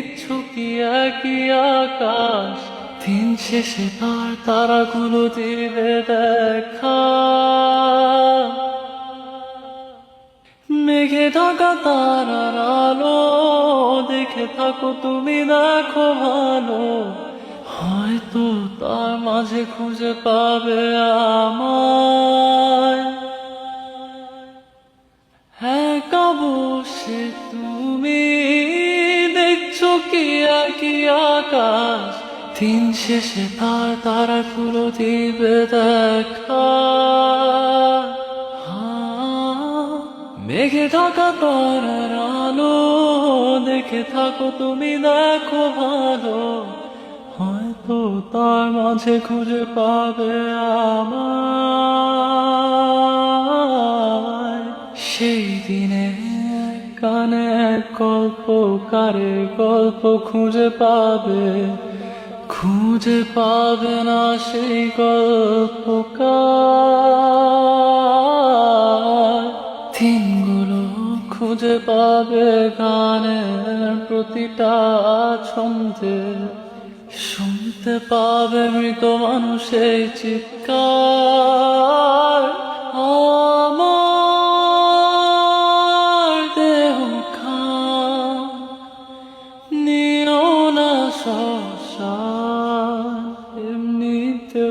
দেখছ কি একই আকাশ, দিন শেষে তার তারাগুলো দিবে দেখা। মেঘে ঢাকা তারার আলো, দেখে থাকো তুমি দেখো ভালো। হয়তো তার মাঝে খুঁজে পাবে আমায়। হ্যাঁ বসে তুমি কি একই আকাশ দিন শেষে তার তারাগুলো দিবে দেখা। মেঘে ঢাকা তারার আলো, দেখে থাকো তুমি দেখো ভালো। হয়তো তার মাঝে খুঁজে পাবে আমায়। সেই দিনে কানে গল্প, কারে গল্প খুঁজে পাবে? খুঁজে পাবে না সেই গল্পকার দিনগুলো খুঁজে পাবে গানের প্রতিটা ছন্দে। শুনতে পাবে মৃত মানুষের চিৎকার।